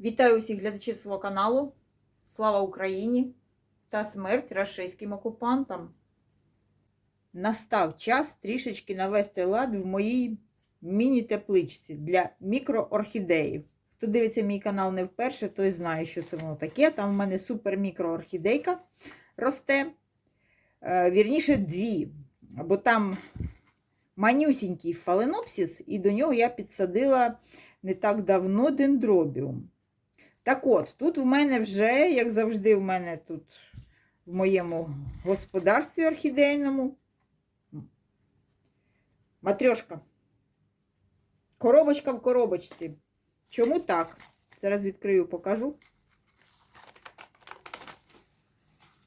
Вітаю усіх глядачів свого каналу. Слава Україні та смерть рашистським окупантам. Настав час трішечки навести лад в моїй міні-тепличці для мікроорхідеїв. Хто дивиться мій канал не вперше, той знає, що це воно таке. Там в мене супер мікроорхідейка росте. Е, Вірніше, дві. Бо там манюсінький фаленопсіс, і до нього я підсадила не так давно дендробіум. Так от, тут в мене вже, як завжди, в мене тут в моєму господарстві орхідейному. Матрьошка. Коробочка в коробочці. Чому так? Зараз відкрию, покажу.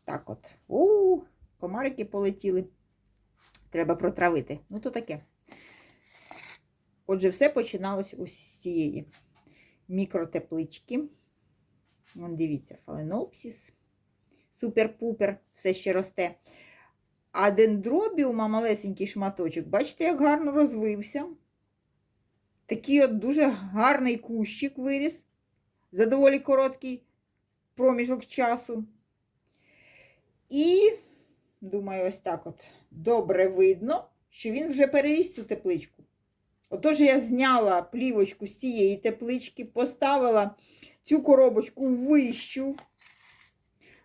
Так от. У, комарики полетіли. Треба протравити. Ну, то таке. Отже, все починалось ось з цієї мікротеплички. Вон, дивіться, фаленопсіс. Супер-пупер, все ще росте. А дендробіума малесенький шматочок, бачите, як гарно розвився. Такий от дуже гарний кущик виріс за доволі короткий проміжок часу. І, думаю, ось так от добре видно, що він вже переріс цю тепличку. Отож, я зняла плівочку з цієї теплички, поставила цю коробочку вищу,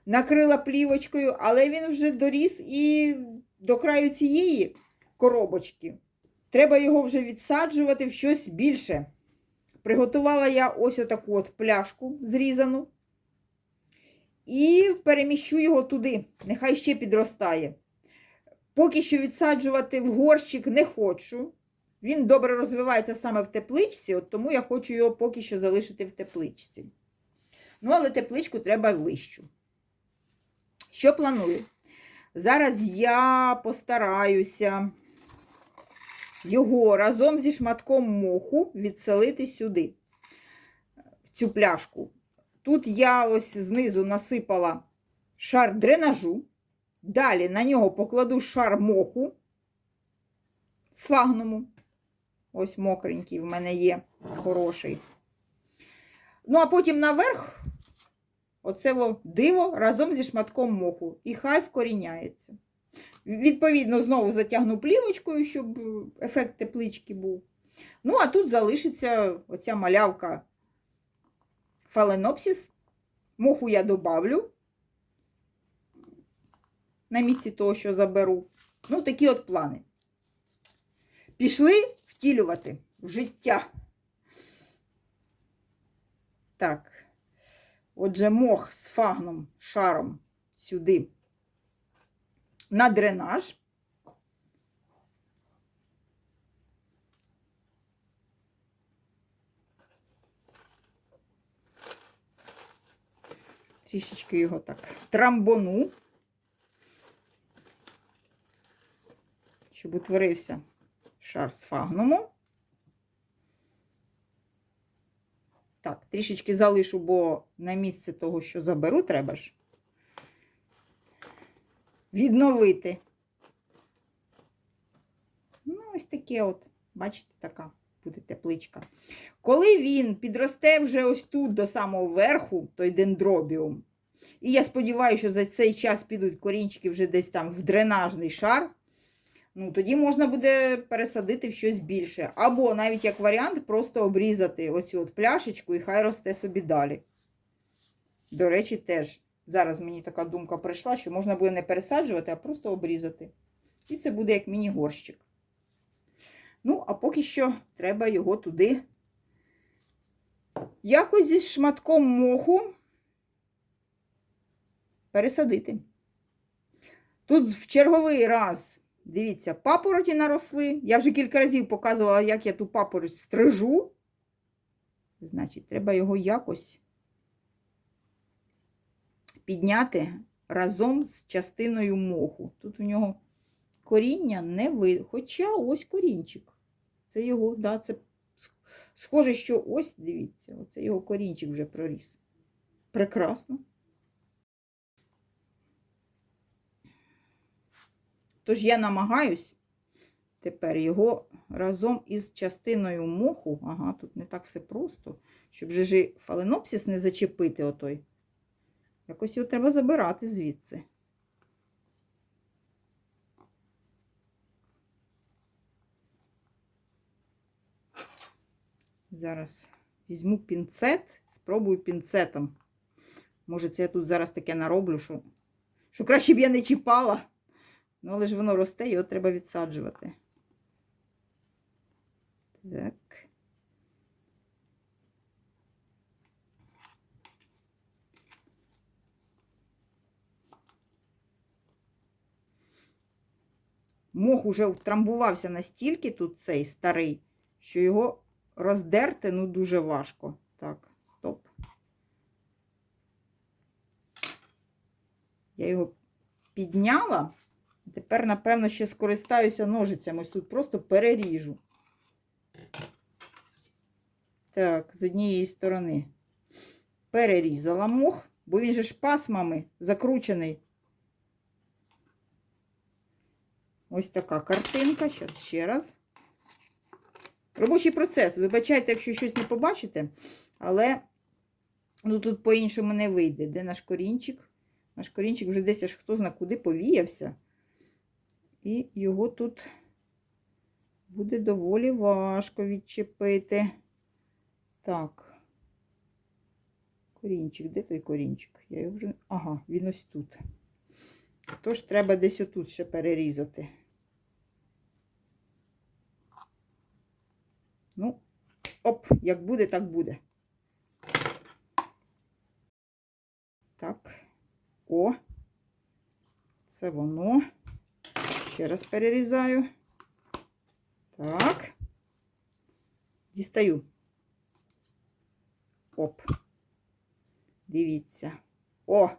накрила плівочкою, але він вже доріс і до краю цієї коробочки. Треба його вже відсаджувати в щось більше. Приготувала я ось отаку от пляшку зрізану. І переміщу його туди, нехай ще підростає. Поки що відсаджувати в горщик не хочу. Він добре розвивається саме в тепличці, от тому я хочу його поки що залишити в тепличці. Ну, але тепличку треба вищу. Що планую? Зараз я постараюся його разом зі шматком моху відселити сюди, в цю пляшку. Тут я ось знизу насипала шар дренажу. Далі на нього покладу шар моху сфагному. Ось мокренький в мене є хороший. Ну, а потім наверх оце во диво разом зі шматком моху. І хай вкоріняється. Відповідно, знову затягну плівочкою, щоб ефект теплички був. Ну, а тут залишиться оця малявка фаленопсіс. Моху я добавлю на місці того, що заберу. Ну, такі от плани. Пішли втілювати в життя. Так, отже, мох з фагном, шаром сюди на дренаж. Трішечки його так трамбону, щоб утворився шар з фагнуму. Так, трішечки залишу, бо на місце того, що заберу, треба ж відновити. Ну, ось таке от, бачите, така буде тепличка. Коли він підросте вже ось тут до самого верху, той дендробіум, і я сподіваюся, що за цей час підуть корінчики вже десь там в дренажний шар, ну, тоді можна буде пересадити в щось більше. Або навіть як варіант, просто обрізати оцю от пляшечку і хай росте собі далі. До речі, теж. Зараз мені така думка прийшла, що можна буде не пересаджувати, а просто обрізати. І це буде як міні-горщик. Ну, а поки що треба його туди якось зі шматком моху пересадити. Тут в черговий раз, дивіться, папороті наросли. Я вже кілька разів показувала, як я ту папороть стрижу. Значить, треба його якось підняти разом з частиною моху. Тут у нього коріння не видно. Хоча ось корінчик. Це його, да, це схоже, що ось, дивіться, оце його корінчик вже проріс. Прекрасно. Тож я намагаюсь тепер його разом із частиною моху, ага, тут не так все просто, щоб же фаленопсис не зачепити отой. Якось його треба забирати звідси. Зараз візьму пінцет, спробую пінцетом. Може, це я тут зараз таке нароблю, що, що краще б я не чіпала. Ну, але ж воно росте, його треба відсаджувати. Так. Мох уже втрамбувався настільки тут цей старий, що його роздерти ну дуже важко. Так, стоп. Я його підняла. Тепер, напевно, ще скористаюся ножицями. Ось тут просто переріжу. Так, з однієї сторони перерізала мох, бо він же ж пасмами закручений. Ось така картинка. Зараз ще раз. Робочий процес. Вибачайте, якщо щось не побачите, але ну, тут по-іншому не вийде. Де наш корінчик? Наш корінчик вже десь аж хто зна куди повіявся. І його тут буде доволі важко відчепити. Так. Корінчик, де той корінчик? Я його вже. Ага, він ось тут. Тож треба десь отут ще перерізати. Ну, оп, як буде, так буде. Так. О, це воно. Ще раз перерізаю. Так. Дістаю. Оп. Дивіться. О!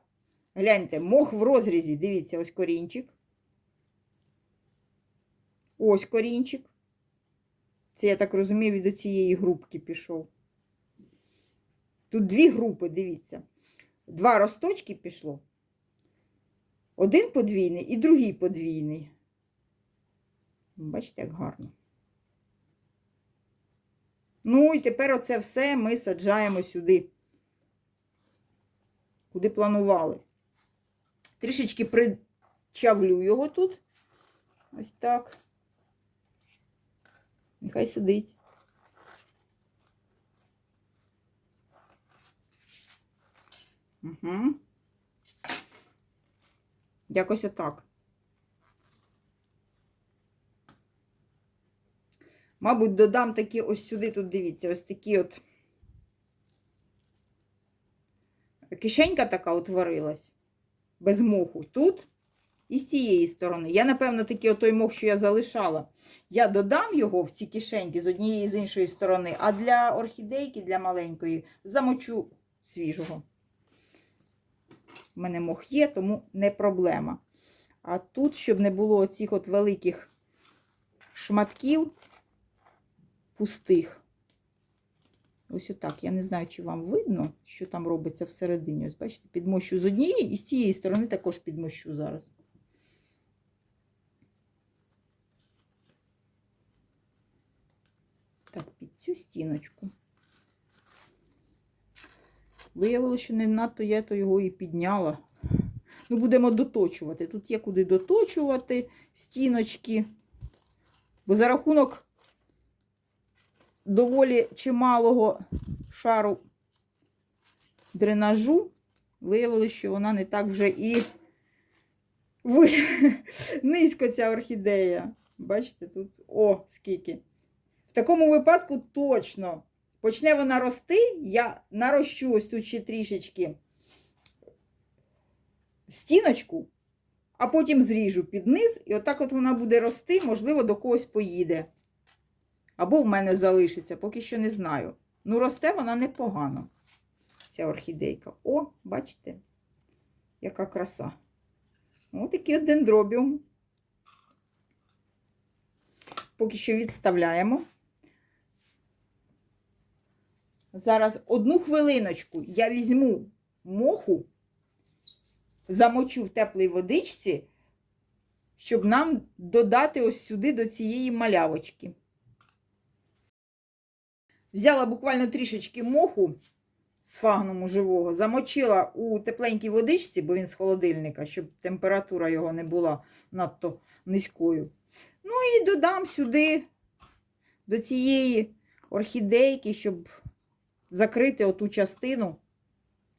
Гляньте, мох в розрізі. Дивіться, ось корінчик. Ось корінчик. Це, я так розумію, від цієї групки пішов. Тут дві групи, дивіться. Два росточки пішло. Один подвійний і другий подвійний. Бачите, як гарно. Ну, і тепер оце все ми саджаємо сюди, куди планували. Трішечки причавлю його тут. Ось так. Нехай сидить. Угу. Якось отак. Мабуть, додам такі ось сюди, тут дивіться, ось такі от кишенька така утворилась без моху тут і з цієї сторони. Я, напевно, такий отой мох, що я залишала. Я додам його в ці кишеньки з однієї і з іншої сторони, а для орхідейки, для маленької, замочу свіжого. У мене мох є, тому не проблема. А тут, щоб не було оцих от великих шматків пустих. Ось отак. Я не знаю, чи вам видно, що там робиться всередині. Ось, бачите, підмощу з однієї і з цієї сторони також підмощу зараз. Так, під цю стіночку. Виявилося, що не надто я то його і підняла. Ну, будемо доточувати. Тут є куди доточувати стіночки. Бо за рахунок доволі чималого шару дренажу, виявилося, що вона не так вже і низько ця орхідея. Бачите, тут о, скільки. В такому випадку точно почне вона рости, я нарощу ось тут ще трішечки стіночку, а потім зріжу під низ, і отак от вона буде рости, можливо, до когось поїде. Або в мене залишиться, поки що не знаю. Ну, росте вона непогано, ця орхідейка. О, бачите, яка краса. Ось такий от дендробіум. Поки що відставляємо. Зараз одну хвилиночку я візьму моху, замочу в теплій водичці, щоб нам додати ось сюди до цієї малявочки. Взяла буквально трішечки моху з фагнуму живого, замочила у тепленькій водичці, бо він з холодильника, щоб температура його не була надто низькою. Ну і додам сюди до цієї орхідейки, щоб закрити оту частину,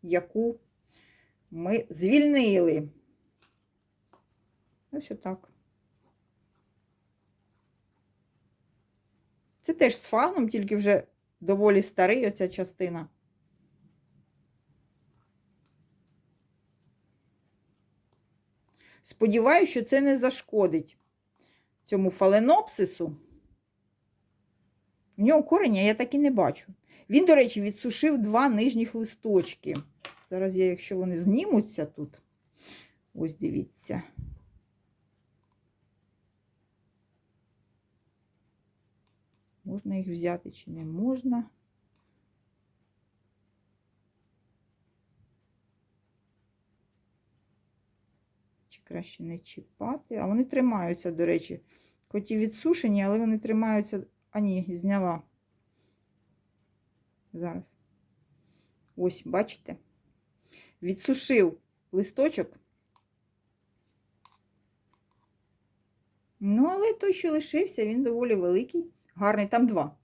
яку ми звільнили. Ось отак. Це теж з фагном, тільки вже доволі старий оця частина. Сподіваюся, що це не зашкодить цьому фаленопсису. В нього кореня я так і не бачу. Він, до речі, відсушив два нижніх листочки. Зараз я, якщо вони знімуться тут, ось дивіться. Можна їх взяти чи не можна? Чи краще не чіпати? А вони тримаються, до речі. Хоч і відсушені, але вони тримаються. А ні, зняла. Зараз. Ось, бачите? Відсушив листочок. Ну, але той, що лишився, він доволі великий. Гарний, там два.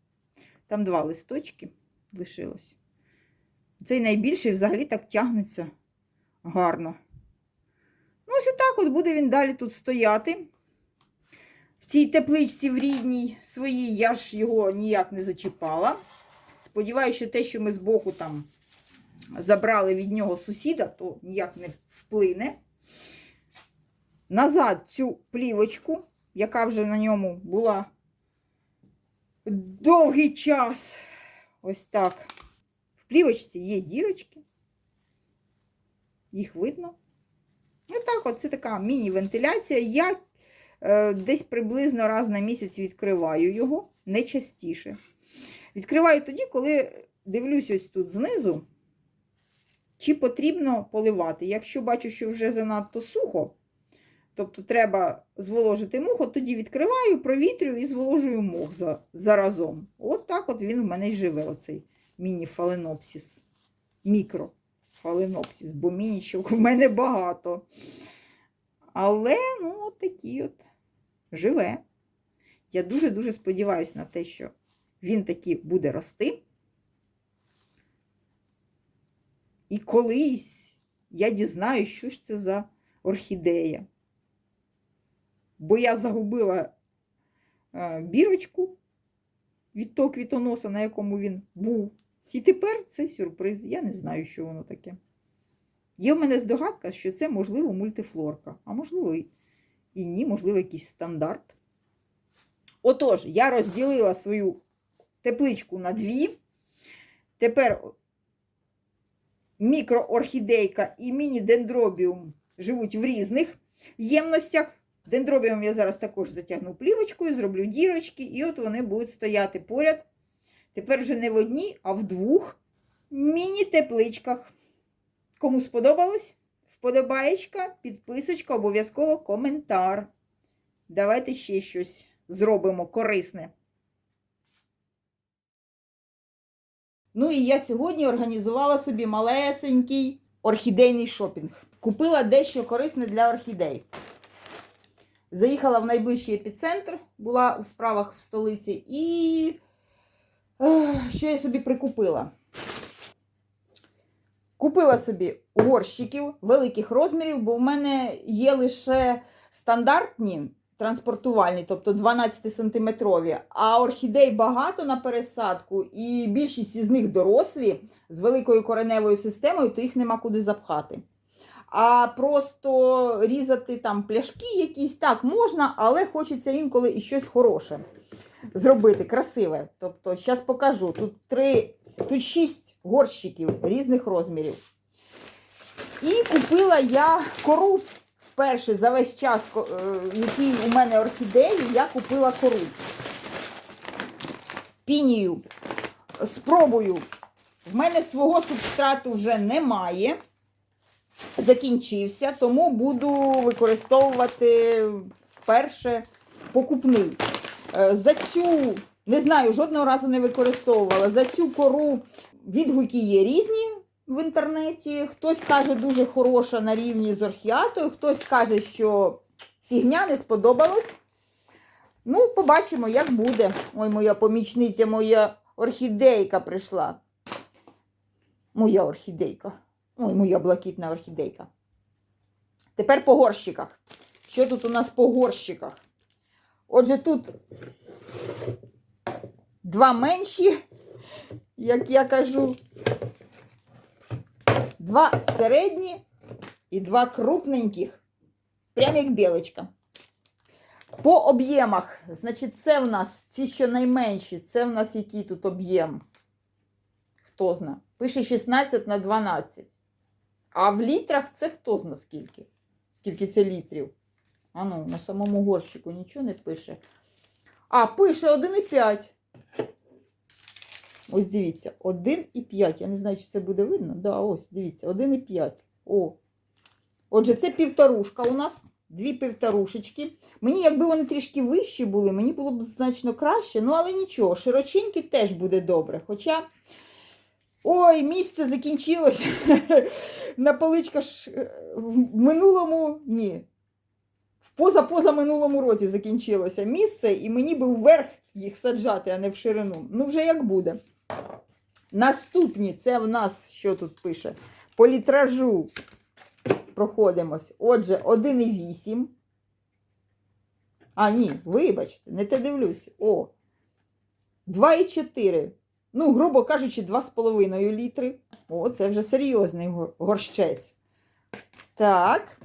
Там два листочки лишилось. Цей найбільший взагалі так тягнеться гарно. Ну, ось отак от буде він далі тут стояти. В цій тепличці в рідній своїй я ж його ніяк не зачіпала. Сподіваюся, що те, що ми збоку там забрали від нього сусіда, то ніяк не вплине. Назад цю плівочку, яка вже на ньому була довгий час. Ось так. В плівочці є дірочки. Їх видно. І так, от це така міні-вентиляція. Я е, десь приблизно раз на місяць відкриваю його, не частіше. Відкриваю тоді, коли дивлюсь ось тут знизу, чи потрібно поливати. Якщо бачу, що вже занадто сухо, тобто треба зволожити мох, от тоді відкриваю, провітрюю і зволожую мох за, заразом. От так от він в мене й живе, оцей міні-фаленопсіс. Мікрофаленопсіс, бо мінічок в мене багато. Але, ну, от такий от живе. Я дуже-дуже сподіваюся на те, що він таки буде рости. І колись я дізнаюсь, що ж це за орхідея. Бо я загубила е, бірочку від того квітоноса, на якому він був. І тепер це сюрприз. Я не знаю, що воно таке. Є в мене здогадка, що це, можливо, мультифлорка, а можливо, і і ні, можливо, якийсь стандарт. Отож, я розділила свою тепличку на дві. Тепер мікроорхідейка і міні-дендробіум живуть в різних ємностях. Дендробіум я зараз також затягну плівочкою, зроблю дірочки, і от вони будуть стояти поряд. Тепер вже не в одній, а в двох міні-тепличках. Кому сподобалось? Вподобаєчка, підписочка, обов'язково коментар. Давайте ще щось зробимо корисне. Ну і я сьогодні організувала собі малесенький орхідейний шопінг. Купила дещо корисне для орхідей. Заїхала в найближчий епіцентр, була у справах в столиці, і що я собі прикупила? Купила собі горщиків великих розмірів, бо в мене є лише стандартні транспортувальні, тобто 12-сантиметрові, а орхідей багато на пересадку, і більшість із них дорослі з великою кореневою системою, то їх нема куди запхати. А просто різати там пляшки якісь так можна, але хочеться інколи і щось хороше зробити, красиве. Тобто, зараз покажу. Тут три, тут шість горщиків різних розмірів. І купила я кору вперше за весь час, е, який у мене орхідеї, я купила кору. Пінію. Спробую. В мене свого субстрату вже немає. Закінчився, тому буду використовувати вперше покупний. Е, За цю, не знаю, жодного разу не використовувала. За цю кору відгуки є різні в інтернеті. Хтось каже, дуже хороша на рівні з орхіатою, хтось каже, що фігня не сподобалось. Ну, побачимо, як буде. Ой, моя помічниця, моя орхідейка прийшла. Моя орхідейка. Ой, моя блакитна орхідейка. Тепер по горщиках. Що тут у нас по горщиках? Отже, тут два менші, як я кажу, два середні і два крупненьких. Прям як білочка. По об'ємах, значить, це в нас ці, що найменші, це в нас який тут об'єм? Хто зна? Пише 16 на 12. А в літрах це хто зна скільки? Скільки це літрів? А ну, на самому горщику нічого не пише. А, пише 1,5. Ось дивіться, 1,5. Я не знаю, чи це буде видно. Да, ось, дивіться, 1,5. О. Отже, це півторушка у нас. Дві півторушечки. Мені, якби вони трішки вищі були, мені було б значно краще. Ну, але нічого, широченькі теж буде добре. Хоча. Ой, місце закінчилось. На поличках ж е, в минулому ні. В поза-поза минулому році закінчилося місце, і мені би вверх їх саджати, а не в ширину. Ну, вже як буде. Наступні, це в нас, що тут пише? По літражу проходимось. Отже, 1,8. А, ні, вибачте, не те дивлюсь. О. 2,4. Ну, грубо кажучи, 2,5 літри. О, це вже серйозний горщець. Так.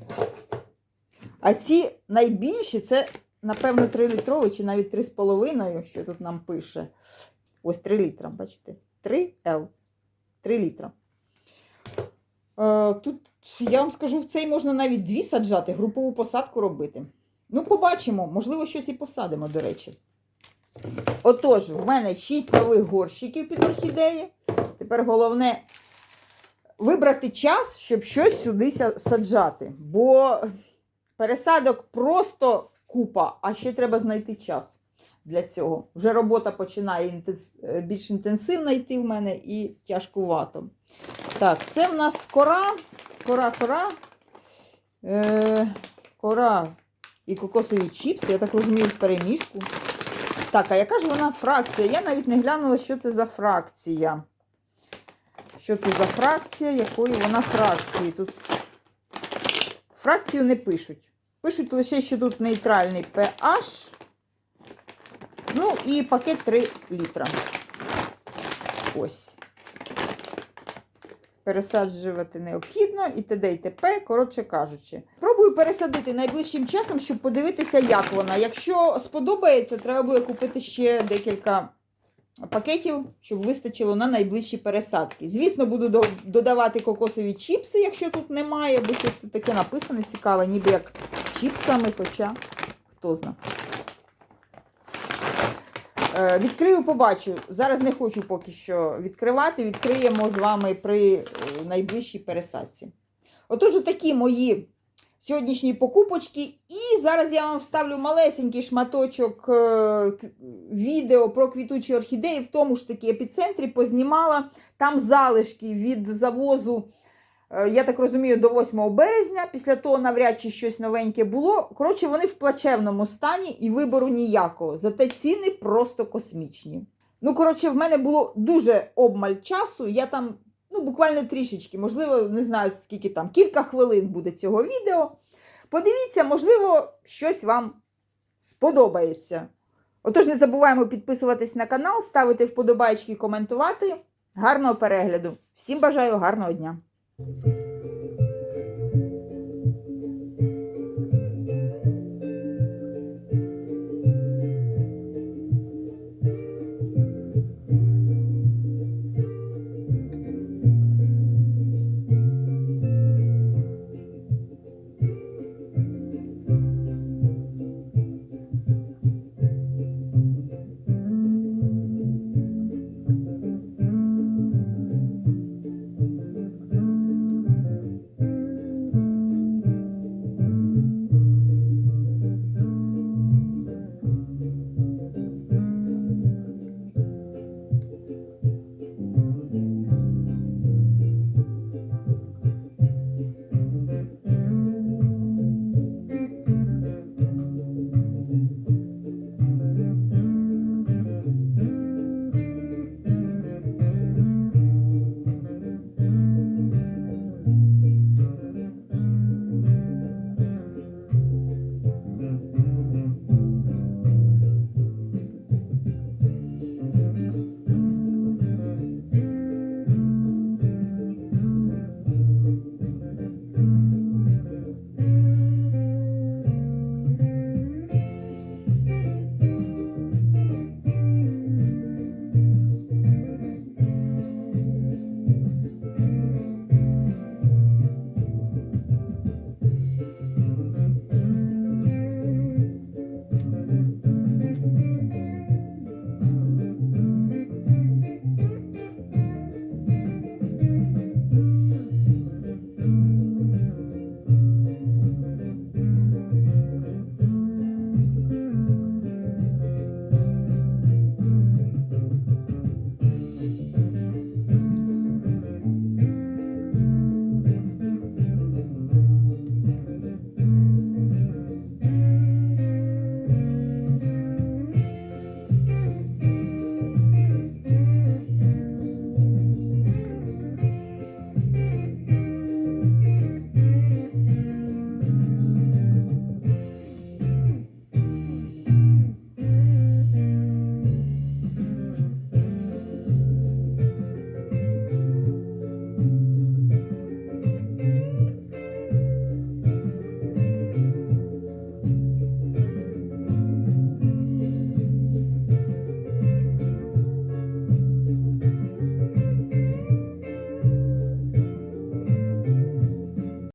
А ці найбільші це, напевно, 3 літрові чи навіть 3,5, що тут нам пише. Ось 3 літра, бачите? 3 Л. 3 літра. Е, тут, я вам скажу, в цей можна навіть дві саджати, групову посадку робити. Ну, побачимо, можливо, щось і посадимо, до речі. Отож, в мене 6 нових горщиків під орхідеї. Тепер головне вибрати час, щоб щось сюди саджати. Бо пересадок просто купа, а ще треба знайти час для цього. Вже робота починає е, більш інтенсивно йти в мене і тяжкувато. Так, це в нас кора, кора, кора. Е, кора і кокосові чіпси, я так розумію, в переміжку. Так, а яка ж вона фракція? Я навіть не глянула, що це за фракція. Що це за фракція, якої вона фракції? Тут фракцію не пишуть. Пишуть лише, що тут нейтральний pH. Ну і пакет 3 літра. Ось. Пересаджувати необхідно і т.д. і т.п., коротше кажучи. Пробую пересадити найближчим часом, щоб подивитися, як вона. Якщо сподобається, треба буде купити ще декілька пакетів, щоб вистачило на найближчі пересадки. Звісно, буду до- додавати кокосові чіпси, якщо тут немає, бо щось тут таке написане цікаве, ніби як чіпсами, хоча хто знає. Е, Відкрию, побачу. Зараз не хочу поки що відкривати. Відкриємо з вами при е, найближчій пересадці. Отож, такі мої сьогоднішні покупочки. І зараз я вам вставлю малесенький шматочок е, відео про квітучі орхідеї. В тому ж таки епіцентрі познімала там залишки від завозу. Е, Я так розумію, до 8 березня. Після того навряд чи щось новеньке було. Коротше, вони в плачевному стані і вибору ніякого. Зате ціни просто космічні. Ну, коротше, в мене було дуже обмаль часу. Я там, ну, буквально трішечки, можливо, не знаю, скільки там, кілька хвилин буде цього відео. Подивіться, можливо, щось вам сподобається. Отож, не забуваємо підписуватись на канал, ставити вподобайки, коментувати. Гарного перегляду! Всім бажаю гарного дня! Thank you.